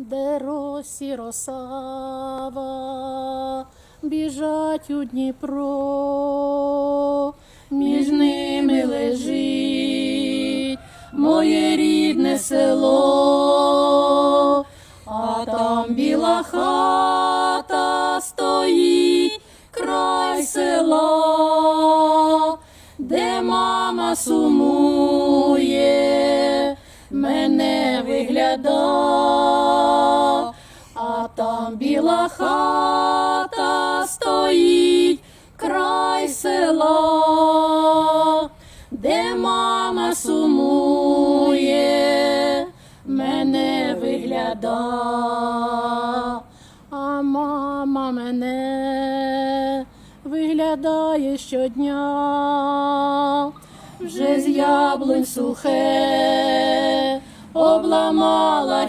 де росі росава, біжать у Дніпро, між ними лежить моє рідне село, а там біла хата стоїть край села, де мама сумує, мене вигляда, а там біла хата стоїть край села, де мама сумує, мене вигляда, а мама мене виглядає щодня, вже з яблунь сухе обламала